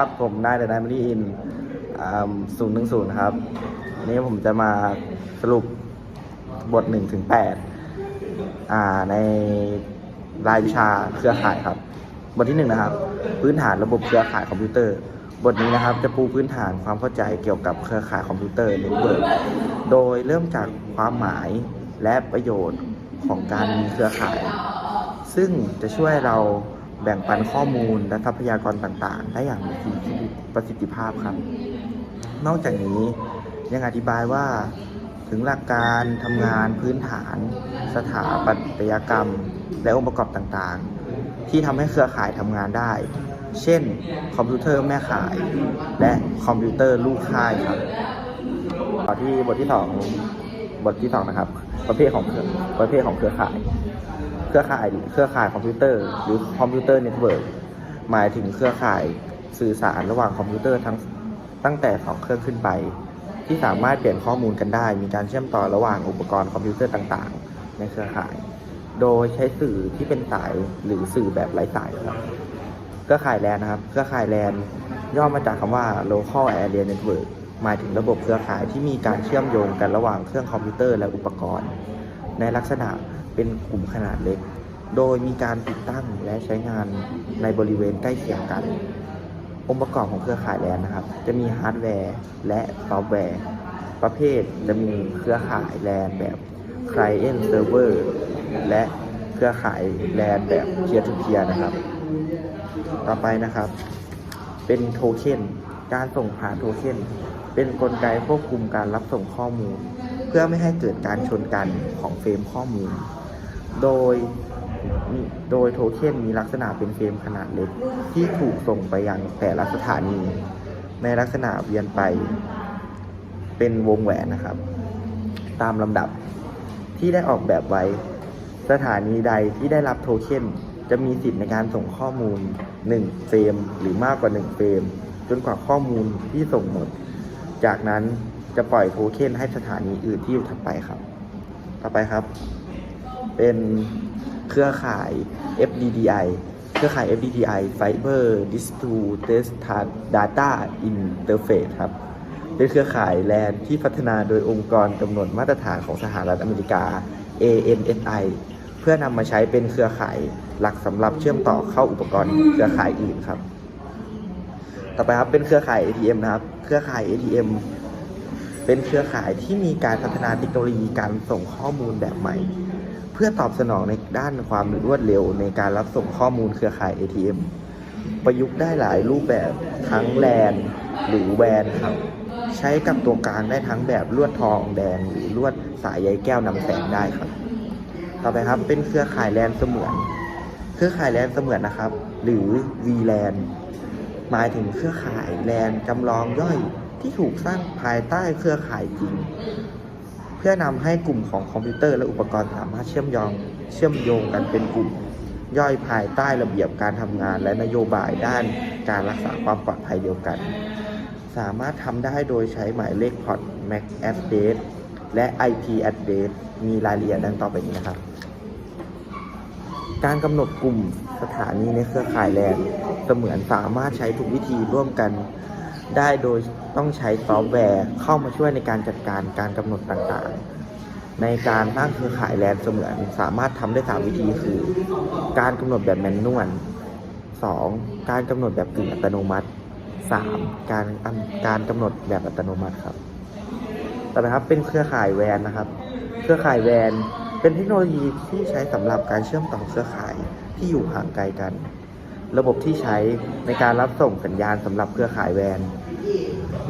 ครับผมนายเดนายมารีอินศูนย์หนึ่งศูนย์ครับนนี้ผมจะมาสรุปบทหนึ่งถึงแปดอ่าในรายวิชาเครือข่ายครับ บทที่หนึ่งนะครับ พื้นฐานระบบเครือข่ายคอมพิวเตอร์ บทนี้นะครับจะปูพื้นฐานความเข้าใจเกี่ยวกับเครือข่ายคอมพิวเตอร์เน็ตเวิร์กโดยเริ่มจากความหมายและประโยชน์ของการมีเครือข่าย ซึ่งจะช่วยเรา แบ่งปันข้อมูลและทรัพยากรต่างๆ ได้อย่างมีประสิทธิภาพครับ นอกจากนี้ยังอธิบายว่าถึงหลักการทำงานพื้นฐาน สถาปัตยกรรม และองค์ประกอบต่างๆ ที่ทำให้เครือข่ายทำงานได้ เช่น คอมพิวเตอร์แม่ข่าย และคอมพิวเตอร์ลูกค่ายครับต่อที่บทที่สองบทที่สองนะครับ ประเภทของประเภทของเครือข่าย รือข่ายเครือข่ายคอมพิวเตอร์ หรือคอมพิวเตอร์เน็ตเวิร์กหมายถึงเครือข่ายสื่อสารระหว่างคอมพิวเตอร์ทั้งตั้งแต่สองเครื่องขึ้นไป ที่สามารถเปลี่ยนข้อมูลกันได้ มีการเชื่อมต่อระหว่างอุปกรณ์คอมพิวเตอร์ต่างๆ ในเครือข่าย โดยใช้สื่อที่เป็นสายหรือสื่อแบบไร้สายครับเครือข่ายแลนนะครับ เครือข่ายแลนย่อมาจากคำว่า local area network หมายถึงระบบเครือข่ายที่มีการเชื่อมโยงกันระหว่างเครื่องคอมพิวเตอร์และอุปกรณ์ ในลักษณะ เป็นกลุ่มขนาดเล็ก โดยมีการติดตั้งและใช้งานในบริเวณใกล้เคียงกัน องค์ประกอบของเครือข่ายแลนนะครับ จะมีฮาร์ดแวร์และซอฟต์แวร์ ประเภทจะมีเครือข่ายแลนแบบ Client Server และเครือข่ายแลนแบบ Peer to Peer นะครับ ต่อไปนะครับ เป็นโทเค็นการส่งผ่านโทเค็นเป็นนกลไกควบคุมการรับส่งข้อมูล เพื่อไม่ให้เกิดการชนกันของเฟรมข้อมูล โดยโดยโทเค็นมีลักษณะเป็นเฟรมขนาดเล็ก ที่ถูกส่งไปยังแต่ละสถานี ในลักษณะเวียนไปเป็นวงแหวนนะครับ ตามลำดับที่ได้ออกแบบไว้ สถานีใดที่ได้รับโทเค็นจะมีสิทธิ์ในการส่งข้อมูล 1 เฟรม หรือมากกว่า 1 เฟรม จนกว่าข้อมูลที่ส่งหมด จากนั้นจะปล่อยโทเค็นให้สถานีอื่นที่อยู่ถัดไปครับ ต่อไปครับ เป็นเครือข่าย FDDI เครือข่าย FDDI Fiber Distributed Data Interface ครับ เป็นเครือข่ายแลนที่พัฒนาโดยองค์กรกำหนดมาตรฐานของสหรัฐอเมริกา ANSI เพื่อนำมาใช้เป็นเครือข่ายหลักสำหรับเชื่อมต่อเข้าอุปกรณ์เครือข่ายอื่นครับ ต่อไปครับเป็นเครือข่าย ATM นะครับ เครือข่าย ATM เป็นเครือข่ายที่มีการพัฒนาเทคโนโลยีการส่งข้อมูลแบบใหม่ เพื่อตอบสนองในด้านความรวดเร็วในการรับส่งข้อมูลเครือข่าย ATM ประยุกต์ได้หลายรูปแบบทั้งแลนหรือแวนครับ ใช้กับตัวกลางได้ทั้งแบบลวดทองแดงหรือลวดสายใยแก้วนำแสงได้ครับ ต่อไปครับเป็นเครือข่ายแลนเสมือน เครือข่ายแลนเสมือนนะครับ หรือ VLAN หมายถึงเครือข่ายแลนจำลองย่อยที่ถูกสร้างภายใต้เครือข่ายจริง พื่อนำให้กลุ่มของคอมพิวเตอร์และอุปกรณ์สามารถเชื่อมโยงเชื่อมโยงกันเป็นกลุ่มย่อยภายใต้ระเบียบการทำงาน และนโยบายด้านการรักษาความปลอดภัยเดียวกัน สามารถทำได้โดยใช้หมายเลขพอร์ต MAC address และ IP address มีรายละเอียดดังต่อไปนี้นะครับ การกำหนดกลุ่มสถานีในเครือข่ายแลนเสมือนสามารถใช้ทุกวิธีร่วมกัน ได้โดยต้องใช้ซอฟต์แวร์เข้ามาช่วยในการจัดการการกำหนดต่างๆ ในการสร้างเครือข่ายแลนเสมือนสามารถทำได้สามวิธีคือ การกำหนดแบบแมนนวล 2. การกำหนดแบบกึ่งอัตโนมัติ 3. การการกำหนดแบบอัตโนมัติครับ ต่อไปครับเป็นเครือข่ายแวนนะครับ เครือข่ายแวนเป็นเทคโนโลยีที่ใช้สำหรับการเชื่อมต่อเครือข่ายที่อยู่ห่างไกลกัน ระบบที่ใช้ในการรับส่งสัญญาณสำหรับเครือข่ายแวน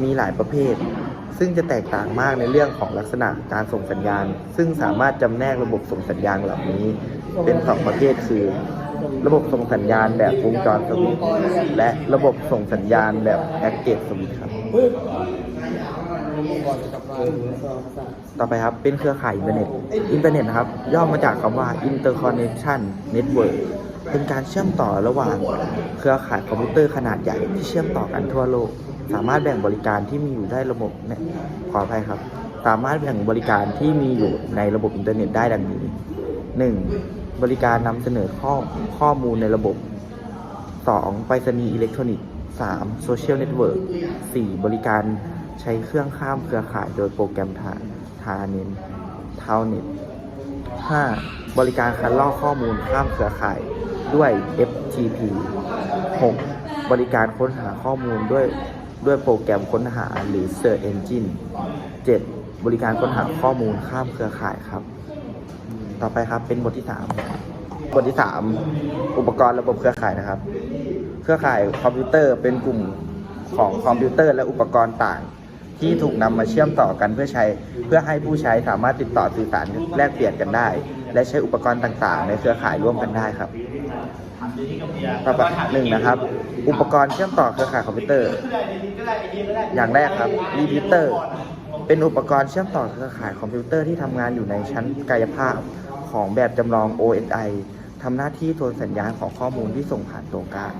มีหลายประเภท ซึ่งจะแตกต่างมากในเรื่องของลักษณะการส่งสัญญาณ ซึ่งสามารถจำแนกระบบส่งสัญญาณเหล่านี้ เป็นสองประเภทคือ ระบบส่งสัญญาณแบบวงจรสวิตช์และระบบส่งสัญญาณแบบแพ็กเกจสวิตช์ครับต่อไปครับเป็นเครือข่ายอินเทอร์เน็ต อินเทอร์เน็ตครับย่อมาจากคำว่า interconnection network เป็นการเชื่อมต่อระหว่างเครือข่ายคอมพิวเตอร์ขนาดใหญ่ที่เชื่อมต่อกันทั่วโลก สามารถแบ่งบริการที่มีอยู่ได้ระบบเนี่ยขออภัยครับ สามารถแบ่งบริการที่มีอยู่ในระบบอินเทอร์เน็ตได้ดังนี้ 1. บริการนำเสนอข้อข้อมูลในระบบ 2. ไปรษณีย์อิเล็กทรอนิกส์ 3. Social Network 4. บริการใช้เครื่องข้ามเครือข่ายโดยโปรแกรมทาทาเน็ตทาเน็ต 5. บริการคัดลอกข้อมูลข้ามเครือข่าย ด้วย FTP 6. บริการค้นหาข้อมูลด้วยด้วยโปรแกรมค้นหาหรือ Search Engine 7. บริการค้นหาข้อมูลข้ามเครือข่ายครับ ต่อไปครับเป็นบทที่ 3 บทที่ 3 อุปกรณ์ระบบเครือข่ายนะครับ เครือข่ายคอมพิวเตอร์เป็นกลุ่มของคอมพิวเตอร์และอุปกรณ์ต่าง ที่ถูกนำมาเชื่อมต่อกันเพื่อใช้ เพื่อให้ผู้ใช้สามารถติดต่อสื่อสารแลกเปลี่ยนกันได้ และใช้อุปกรณ์ต่างๆ ในเครือข่ายร่วมกันได้ครับต่อไปหนึ่งนะครับ อุปกรณ์เชื่อมต่อเครือข่ายคอมพิวเตอร์ อย่างแรกครับรีพิเตอร์ เป็นอุปกรณ์เชื่อมต่อเครือข่ายคอมพิวเตอร์ที่ทำงานอยู่ในชั้นกายภาพของแบบจำลอง OSI ทำหน้าที่โทนสัญญาณของข้อมูลที่ส่งผ่านตัวกลาง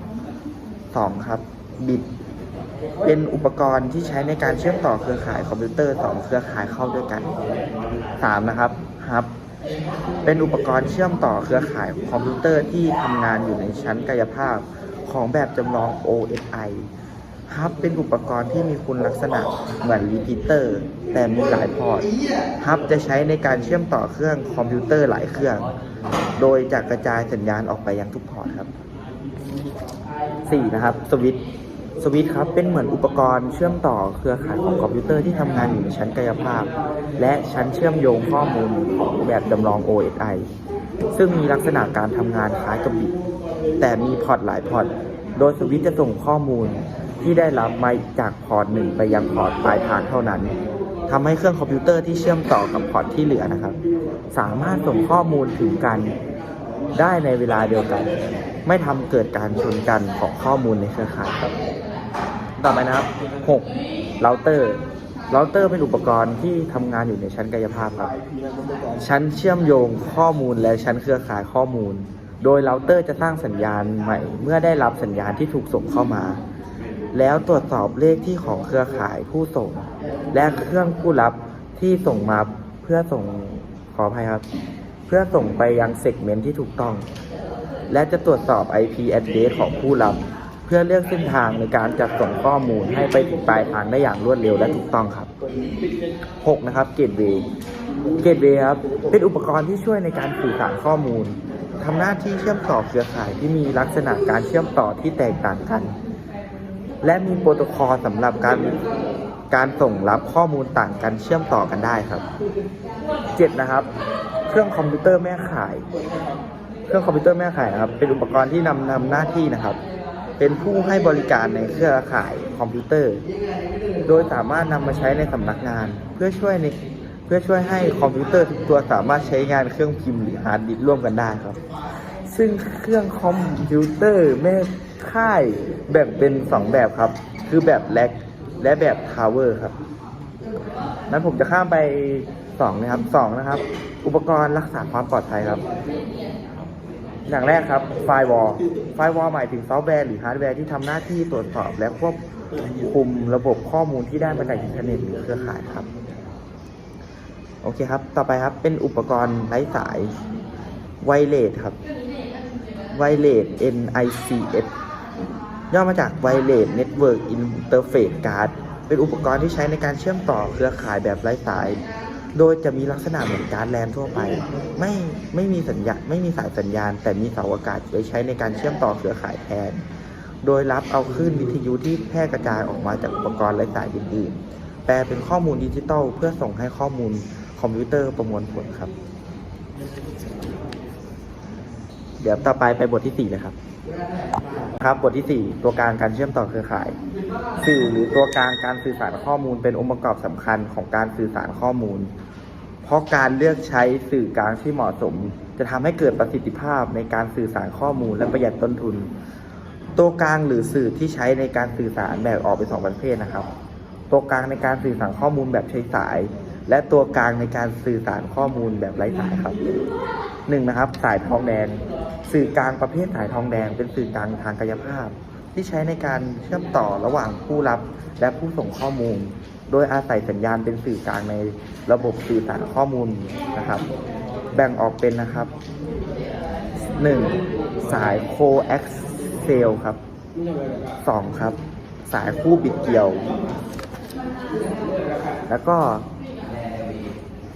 2. ครับบิต เป็นอุปกรณ์ที่ใช้ในการเชื่อมต่อเครือข่ายคอมพิวเตอร์สอเครือข่ายเข้าด้วยกัน 3. นะครับฮับเป็นอุปกรณ์เชื่อมต่อเครือข่ายคอมพิวเตอร์ที่ทำงานอยู่ในชั้นกายภาพของแบบจำลอง OSI ฮับเป็นอุปกรณ์ที่มีคุณลักษณะเหมือนรีพิเตอร์ แต่มีหลายพอร์ตฮับจะใช้ในการเชื่อมต่อเครื่องคอมพิวเตอร์หลายเครื่อง โดยจะกระจายสัญญาณออกไปยังทุกพอร์ตครับ 4. นะครับสวิตช์ สวิตช์ครับเป็นเหมือนอุปกรณ์เชื่อมต่อเครือข่ายของคอมพิวเตอร์ที่ทำงานอยู่ในชั้นกายภาพ และชั้นเชื่อมโยงข้อมูลของแบบจำลอง OSI ซึ่งมีลักษณะการทำงานคล้ายกับบิตแต่มีพอร์ตหลายพอร์ตโดยสวิตช์จะส่งข้อมูลที่ได้รับมาจากพอร์ตหนึ่งไปยังพอร์ตปลายทางเท่านั้นทำให้เครื่องคอมพิวเตอร์ที่เชื่อมต่อกับพอร์ตที่เหลือนะครับ สามารถส่งข้อมูลถึงกันได้ในเวลาเดียวกัน ไม่ทำเกิดการชนกันของข้อมูลในเครือข่ายครับ ต่อไปนะครับ 6. เราเตอร์เราเตอร์เป็นอุปกรณ์ที่ทำงานอยู่ในชั้นกายภาพครับ ชั้นเชื่อมโยงข้อมูลและชั้นเครือข่ายข้อมูล โดยเราเตอร์จะสร้างสัญญาณใหม่ เมื่อได้รับสัญญาณที่ถูกส่งเข้ามา แล้วตรวจสอบเลขที่ของเครือข่ายผู้ส่ง และเครื่องผู้รับที่ส่งมาเพื่อส่งขออภัยครับ เพื่อส่งไปยังเซกเมนต์ที่ถูกต้อง และจะตรวจสอบ IP address ของผู้รับ เพื่อเลือกเส้นทางในการจัดส่งข้อมูลให้ไปถึงปลายทางได้อย่างรวดเร็วและถูกต้องครับ 6. นะครับ Gateway Gateway ครับเป็นอุปกรณ์ที่ช่วยในการสื่อสารข้อมูลทำหน้าที่เชื่อมต่อเครือข่ายที่มีลักษณะการเชื่อมต่อที่แตกต่างกัน และมีโปรโตคอลสำหรับการการส่งรับข้อมูลต่างกันเชื่อมต่อกันได้ครับ 7. นะครับ เครื่องคอมพิวเตอร์แม่ข่าย เครื่องคอมพิวเตอร์แม่ข่ายนะครับ เป็นอุปกรณ์ที่นำนำหน้าที่นะครับ เป็นผู้ให้บริการในเครือข่ายคอมพิวเตอร์ โดยสามารถนำมาใช้ในสำนักงาน เพื่อช่วยในเพื่อช่วยให้คอมพิวเตอร์ทุกตัวสามารถใช้งานเครื่องพิมพ์หรือฮาร์ดดิสก์ร่วมกันได้ครับ ซึ่งเครื่องคอมพิวเตอร์แม่ค่ายแบ่งเป็น 2 แบบครับ คือแบบแล็กและแบบทาวเวอร์ครับ นั้นผมจะข้ามไป2นะครับ2นะครับ อุปกรณ์รักษาความปลอดภัยครับ อย่างแรกครับไฟวอลไฟวอลหมายถึงซอฟต์แวร์หรือฮาร์ดแวร์ที่ทำหน้าที่ตรวจสอบ และควบคุมระบบข้อมูลที่ได้มาจากอินเทอร์เน็ตหรือเครือข่ายครับ โอเคครับ ต่อไปครับเป็นอุปกรณ์ไร้สายไวเลสครับไวเลส NICS ย่อมาจาก Wireless Network Interface Card เป็นอุปกรณ์ที่ใช้ในการเชื่อมต่อเครือข่ายแบบไร้สาย โดยจะมีลักษณะเหมือนการดแลนทั่วไป ไม่ไม่มีสัญญาไม่มีสายสัญญาณ แต่มีเสาอากาศไว้ใช้ในการเชื่อมต่อเครือข่ายแทน โดยรับเอาคลื่นวิทยุที่แพร่กระจายออกมาจากอุปกรณ์ไร้สายอื่นๆ แปลเป็นข้อมูลดิจิตอลเพื่อส่งให้ข้อมูลคอมพิวเตอร์ประมวลผลครับ เดี๋ยวต่อไปไปบทที่4เลยครับ ครับบทที่ 4 ตัวกลางการเชื่อมต่อเครือข่าย สื่อหรือตัวกลางการสื่อสารข้อมูลเป็นองค์ประกอบสำคัญของการสื่อสารข้อมูล เพราะการเลือกใช้สื่อกลางที่เหมาะสม จะทำให้เกิดประสิทธิภาพในการสื่อสารข้อมูลและประหยัดต้นทุน ตัวกลางหรือสื่อที่ใช้ในการสื่อสารแบ่งออกเป็นสองประเภทนะครับ ตัวกลางในการสื่อสารข้อมูลแบบใช้สาย และตัวกลางในการสื่อสารข้อมูลแบบไร้สายครับหนึ่งนะครับ สายทองแดง สื่อกลางประเภทสายทองแดง เป็นสื่อกลางทางกายภาพ ที่ใช้ในการเชื่อมต่อระหว่างผู้รับและผู้ส่งข้อมูล โดยอาศัยสัญญาณเป็นสื่อกลางในระบบสื่อสารข้อมูลนะครับ แบ่งออกเป็นนะครับ 1. สาย coaxial ครับสองครับ สายคู่บิดเกี่ยว แล้วก็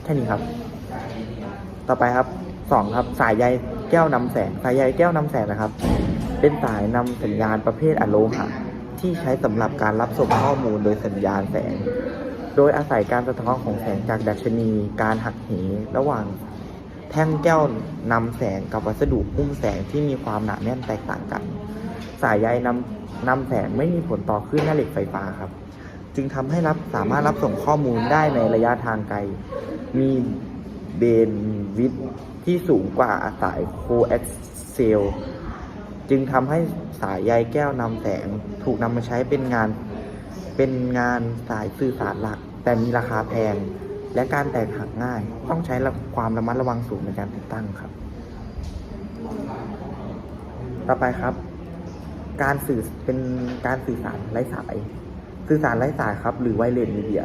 แค่นี้ครับ ต่อไปครับสองครับ สายใยแก้วนำแสง สายใยแก้วนำแสงนะครับ เป็นสายนำสัญญาณประเภทอะโลหะที่ใช้สำหรับการรับส่งข้อมูลโดยสัญญาณแสง โดยอาศัยการสะท้อนของแสงจากดัชนี การหักเหระหว่างแท่งแก้วนำแสงกับวัสดุหุ้มแสงที่มีความหนาแน่นแตกต่างกัน สายใยนำนำแสงไม่มีผลต่อคลื่นแม่เหล็กไฟฟ้าครับ จึงทำให้รับสามารถรับส่งข้อมูลได้ในระยะทางไกล มีเบนวิดที่สูงกว่าสายโคแอ็กเซลจึงทำให้สายใยแก้วนำแสงถูกนำมาใช้เป็นงาน เป็นงานสายสื่อสารหลัก แต่มีราคาแพง และการแตกหักง่าย ต้องใช้ความระมัดระวังสูงในการติดตั้งครับ ต่อไปครับ การสื่อเป็นการสื่อสารไร้สาย สื่อสารไร้สายครับ หรือไวเลสมีเดีย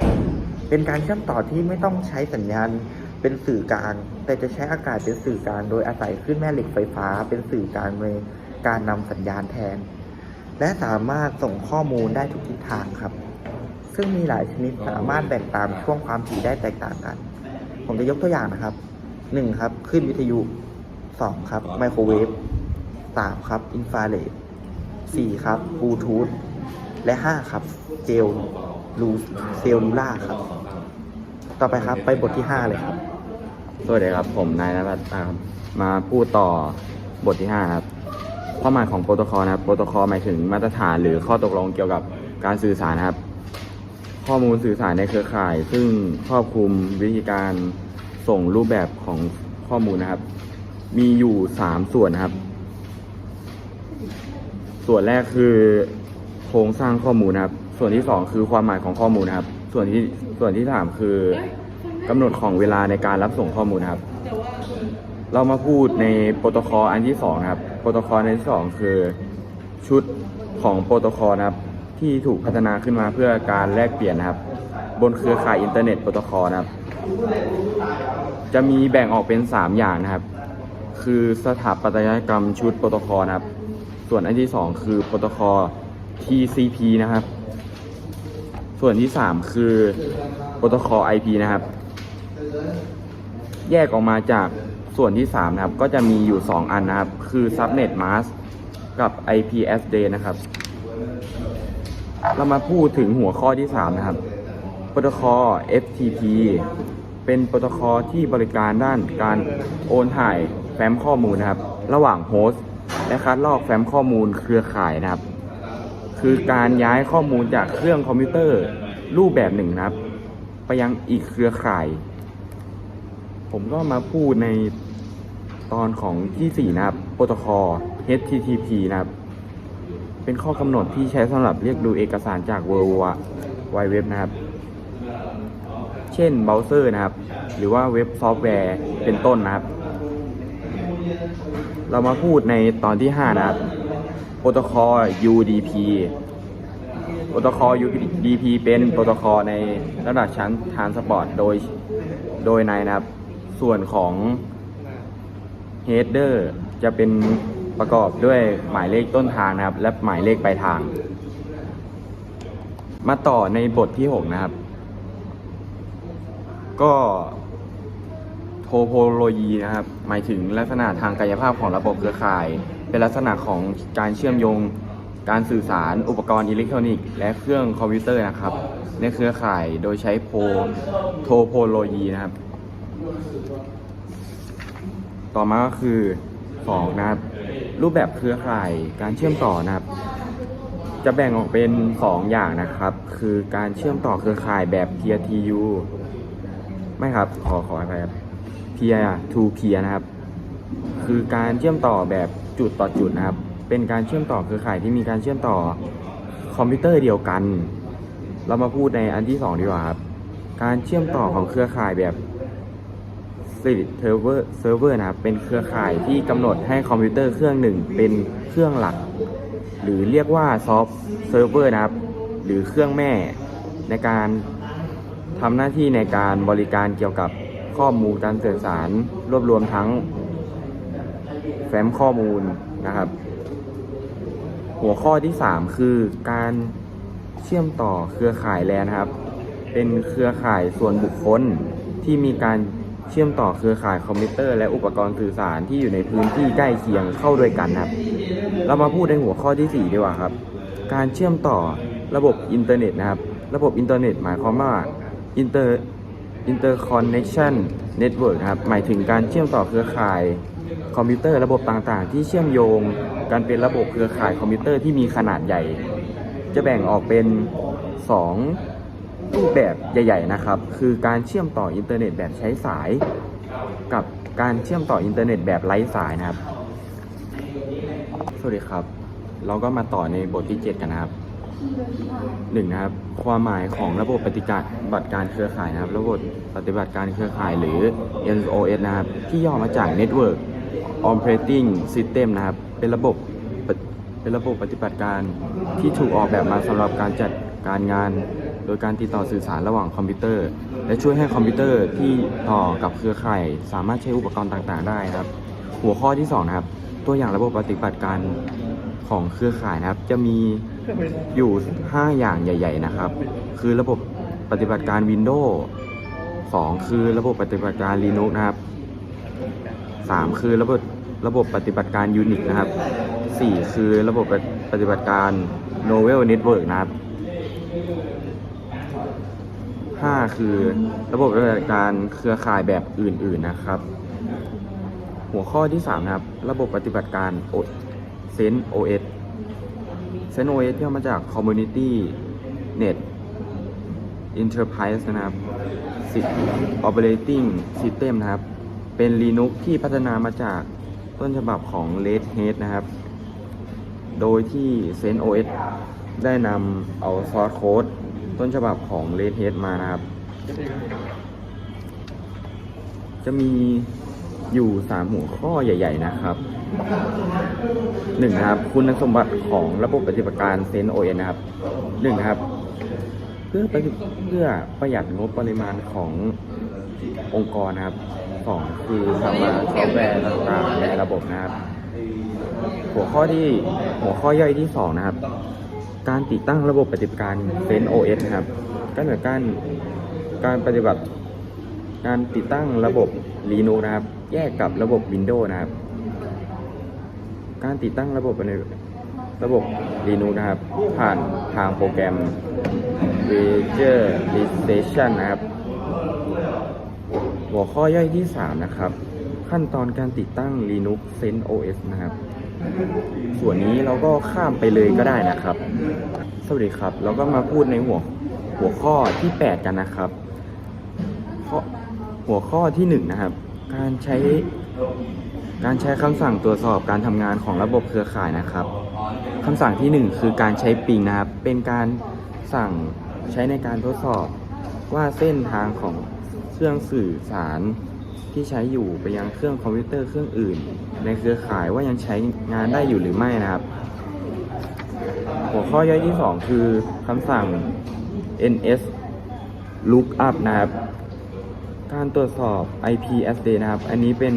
เป็นการเชื่อมต่อที่ไม่ต้องใช้สัญญาณเป็นสื่อกลาง แต่จะใช้อากาศเป็นสื่อกลาง โดยอาศัยคลื่นแม่เหล็กไฟฟ้า เป็นสื่อกลางในการนำสัญญาณแทน และสามารถส่งข้อมูลได้ทุกทิศทางครับ ซึ่งมีหลายชนิดสามารถแบ่งตามช่วงความถี่ได้แตกต่างกัน ผมจะยกตัวอย่างนะครับหนึ่งครับคลื่นวิทยุสองครับไมโครเวฟสามครับอินฟราเรดสี่ครับบลูทูธและห้าครับเจล ลูเซลลูล่าครับ ต่อไปครับไปบทที่ห้าเลยครับ สวัสดีครับ ผมนายนภัสนะครับมาพูดต่อบทที่ 5 ครับความหมายของโปรโตคอลนะครับโปรโตคอลหมายถึงมาตรฐานหรือข้อตกลงเกี่ยวกับการสื่อสารนะครับ ข้อมูลสื่อสารในเครือข่าย ซึ่งครอบคลุมวิธีการส่งรูปแบบของข้อมูลนะครับ มีอยู่ 3 ส่วนนะครับ ส่วนแรกคือโครงสร้างข้อมูลนะครับ ส่วนที่2คือความหมายของข้อมูลนะครับ ส่วนที่ส่วนที่3คือกำหนดของเวลาในการรับส่งข้อมูลนะครับ เรามาพูดในโปรโตคอลอันที่2นะครับ โปรโตคอลอันที่2คือชุดของโปรโตคอลนะครับ ที่ถูกพัฒนาขึ้นมาเพื่อการแลกเปลี่ยนนะครับ บนเครือข่ายอินเทอร์เน็ตโปรโตคอลนะครับ จะมีแบ่งออกเป็น 3 อย่างนะครับ คือสถาปัตยกรรมชุดโปรโตคอลนะครับ ส่วนอันที่ 2 คือโปรโตคอล TCP นะครับ ส่วนที่ 3 คือโปรโตคอล IP นะครับ แยกออกมาจากส่วนที่ 3 นะครับ ก็จะมีอยู่ 2 อันนะครับ คือ Subnet Mask กับ IP Address นะครับ เรามาพูดถึงหัวข้อที่ 3 นะครับ โปรโตคอล FTP เป็นโปรโตคอลที่บริการด้านการโอนถ่ายแฟ้มข้อมูลนะครับ ระหว่างโฮสต์และคัดลอกแฟ้มข้อมูลเครือข่ายนะครับ คือการย้ายข้อมูลจากเครื่องคอมพิวเตอร์รูปแบบหนึ่งนะครับ ไปยังอีกเครือข่าย ผมก็มาพูดในตอนของที่ 4 นะครับโปรโตคอล HTTP นะครับ เป็นข้อกำหนดที่ใช้สำหรับเรียกดูเอกสารจาก World Wide Web นะครับ เช่นเบราว์เซอร์นะครับ หรือว่าเว็บซอฟต์แวร์เป็นต้นนะครับ เรามาพูดในตอนที่ 5 นะครับ รโตคอล UDP โปรโตคอล UDP เป็นโปรโตคอลในระดับชั้นทานสปอร์ตโดยโดยในนะครับ ส่วนของ header จะเป็นประกอบด้วยหมายเลขต้นทางนะครับ และหมายเลขปลายทาง มาต่อในบทที่ 6 นะครับ ก็โทโพโลยีนะครับ หมายถึงลักษณะทางกายภาพของระบบเครือข่าย เป็นลักษณะของการเชื่อมโยงการสื่อสารอุปกรณ์อิเล็กทรอนิกส์และเครื่องคอมพิวเตอร์นะครับ ในเครือข่ายโดยใช้โพโทโพโลยีนะครับ ต่อมาก็คือ2นะครับ รูปแบบเครือข่ายการเชื่อมต่อนะครับ จะแบ่งออกเป็น 2 อย่างนะครับ คือการเชื่อมต่อเครือข่ายแบบ peer to ไม่ครับ ขอขออภัยครับ peer to peer นะครับ คือการเชื่อมต่อแบบ จุดต่อจุดนะครับ เป็นการเชื่อมต่อเครือข่ายที่มีการเชื่อมต่อคอมพิวเตอร์เดียวกัน เรามาพูดในอันที่สองดีกว่าครับ การเชื่อมต่อของเครือข่ายแบบ Split Server Server นะครับ เป็นเครือข่ายที่กำหนดให้คอมพิวเตอร์เครื่องหนึ่งเป็นเครื่องหลัก หรือเรียกว่า Soft Server นะครับ หรือเครื่องแม่ในการทำหน้าที่ในการบริการเกี่ยวกับข้อมูลการสื่อสารรวบรวมทั้ง แฟ้มข้อมูลนะครับ หัวข้อที่ 3 คือการเชื่อมต่อเครือข่ายแลนะครับ เป็นเครือข่ายส่วนบุคคลที่มีการเชื่อมต่อเครือข่ายคอมพิวเตอร์และอุปกรณ์สื่อสารที่อยู่ในพื้นที่ใกล้เคียงเข้าด้วยกันครับ เรามาพูดในหัวข้อที่ 4 ดีกว่าครับ การเชื่อมต่อระบบอินเทอร์เน็ตนะครับ ระบบอินเทอร์เน็ตหมายความว่าอินเตอร์ interconnection network นะครับ หมายถึงการเชื่อมต่อเครือข่าย คอมพิวเตอร์ระบบต่างๆ ที่เชื่อมโยงกันเป็นระบบเครือข่ายคอมพิวเตอร์ที่มีขนาดใหญ่ จะแบ่งออกเป็น 2 รูปแบบใหญ่ ๆ นะครับ คือการเชื่อมต่ออินเทอร์เน็ตแบบใช้สาย กับการเชื่อมต่ออินเทอร์เน็ตแบบไร้สายนะครับ สวัสดีครับ เราก็มาต่อในบทที่ 7 กันนะครับหนึ่งนะครับ ความหมายของระบบปฏิบัติการเครือข่ายนะครับ ระบบปฏิบัติการเครือข่ายหรือ NOS นะครับ ที่ย่อมาจาก Network Operating System นะครับ เป็นระบบเป็นระบบปฏิบัติการที่ถูกออกแบบมาสำหรับการจัดการงาน โดยการติดต่อสื่อสารระหว่างคอมพิวเตอร์ และช่วยให้คอมพิวเตอร์ที่ต่อกับเครือข่ายสามารถใช้อุปกรณ์ต่างๆ ได้นะครับ หัวข้อที่ 2 นะครับ ตัวอย่างระบบปฏิบัติการของเครือข่ายนะครับ จะมีอยู่ 5 อย่างใหญ่ ๆ นะครับ คือระบบปฏิบัติการ Windows 2 คือระบบปฏิบัติการ Linux นะครับ 3 คือระบบระบบปฏิบัติการ Unix นะครับ 4 คือระบบปฏิบัติการ Novel Network นะครับ 5 คือระบบปฏิบัติการเครือข่ายแบบอื่น ๆนะครับ หัวข้อที่ 3 นะครับ ระบบปฏิบัติการ Sense OS Sense OS ย่อมาจาก Community Net Enterprise นะครับ Operating System นะครับ เป็น Linux ที่พัฒนามาจากต้นฉบับของ Red Hat นะครับ โดยที่ Sense OS ได้นำเอา source code ต้นฉบับของ Red Hat มานะครับ จะมีอยู่3หัวข้อใหญ่ ๆ นะครับ1นะครับ คุณสมบัติของระบบปฏิบัติการ Sense OS นะครับ1นะครับ เพื่อประเพื่อประหยัดงบปริมาณขององค์กรนะครับ2คือสมาซอฟต์แวร์ต่างๆในระบบนะครับ หัวข้อที่หัวข้อย่อยที่2นะครับ การติดตั้งระบบปฏิบัติการ Sense OS นะครับก็เหมือนการการปฏิบัติการติดตั้งระบบ Linux นะครับ แยกกับระบบ Windows นะครับ การติดตั้งระบบ ระบบ Linux นะครับ ผ่านทางโปรแกรม Visualization นะครับ หัวข้อย่อยที่ 3 นะครับ ขั้นตอนการติดตั้ง Linux Sense OS นะครับ ส่วนนี้เราก็ข้ามไปเลยก็ได้นะครับ สวัสดีครับ เราก็มาพูดในหัวหัวข้อที่ 8 กันนะครับข้อหัวข้อที่ 1 นะครับ การใช้การใช้คำสั่งตรวจสอบการทำงานของระบบเครือข่ายนะครับ คำสั่งที่ 1 คือการใช้ปิงนะครับ เป็นการสั่งใช้ในการทดสอบว่าเส้นทางของเครื่องสื่อสารที่ใช้อยู่ไปยังเครื่องคอมพิวเตอร์เครื่องอื่น ในเครือข่ายว่ายังใช้งานได้อยู่หรือไม่นะครับ หัวข้อย่อยที่ 2 คือคำสั่ง ns lookup นะครับ การตรวจสอบ IP address นะครับ อันนี้เป็น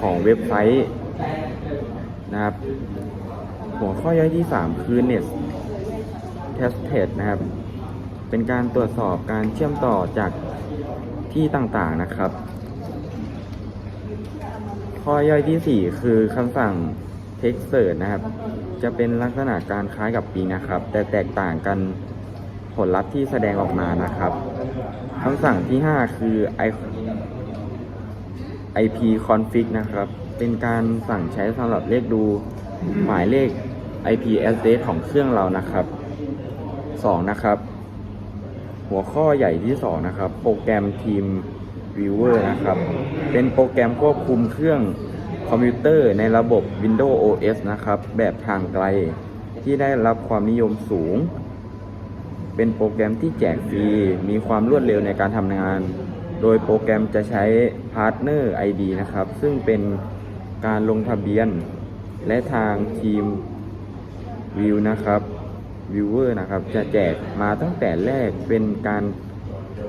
ของเว็บไซต์ นะครับ หัวข้อย่อยที่ 3 คือ net tested นะครับ เป็นการตรวจสอบการเชื่อมต่อจากที่ต่างๆนะครับ ข้อย่อยที่ 4 คือคำสั่ง text search นะครับ จะเป็นลักษณะการคล้ายกับปีนะครับ แต่แตกต่างกันผลลัพธ์ที่แสดงออกมานะครับคำสั่งที่ 5 คือ i IP config นะครับ เป็นการสั่งใช้สำหรับเลขดูหมายเลข IP address ของเครื่องเรานะครับ 2 นะครับ หัวข้อใหญ่ที่ 2 นะครับ โปรแกรม Team Viewer นะครับ เป็นโปรแกรมควบคุมเครื่องคอมพิวเตอร์ในระบบ Windows OS นะครับ แบบทางไกลที่ได้รับความนิยมสูง เป็นโปรแกรมที่แจกฟรี มีความรวดเร็วในการทำงาน โดยโปรแกรมจะใช้ Partner ID นะครับ ซึ่งเป็น การลงทะเบียน และทางทีม View นะครับ Viewer นะครับ จะแจกมาตั้งแต่แรกเป็นการ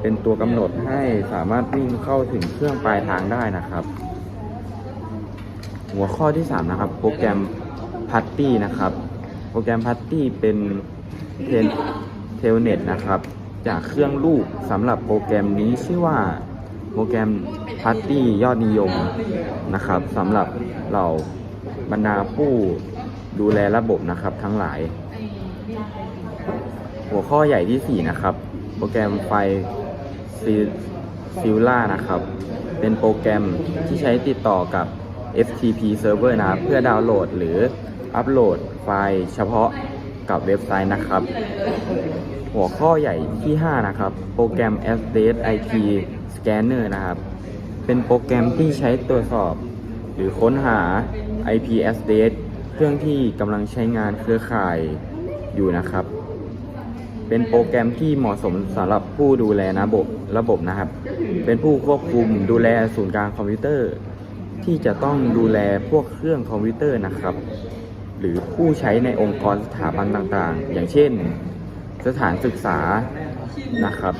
เป็นตัวกำหนดให้สามารถวิ่งเข้าถึงเครื่องปลายทางได้นะครับ หัวข้อที่ 3 นะครับ โปรแกรม Party นะครับ โปรแกรม Party เป็นเทนเทลเน็ตนะครับ จากเครื่องลูกสำหรับโปรแกรมนี้ชื่อว่า โปรแกรม Party ยอดนิยมนะครับสำหรับเราบรรดาผู้ดูแลระบบนะครับทั้งหลาย หัวข้อใหญ่ที่ 4 นะครับ โปรแกรมไฟซิลล่านะครับ เป็นโปรแกรมที่ใช้ติดต่อกับ FTP Server นะเพื่อดาวน์โหลดหรืออัปโหลดไฟล์เฉพาะกับเว็บไซต์นะครับ หัวข้อใหญ่ที่ 5 นะครับ โปรแกรม sdeit Address IP Scanner นะครับ เป็นโปรแกรมที่ใช้ตรวจสอบ หรือค้นหา IP address เครื่องที่กำลังใช้งานเครือข่ายอยู่นะครับ เป็นโปรแกรมที่เหมาะสมสำหรับผู้ดูแลระบบระบบนะครับ เป็นผู้ควบคุมดูแลศูนย์กลางคอมพิวเตอร์ ที่จะต้องดูแลพวกเครื่องคอมพิวเตอร์นะครับ หรือผู้ใช้ในองค์กรสถาบันต่างๆ อย่างเช่น สถานศึกษานะครับ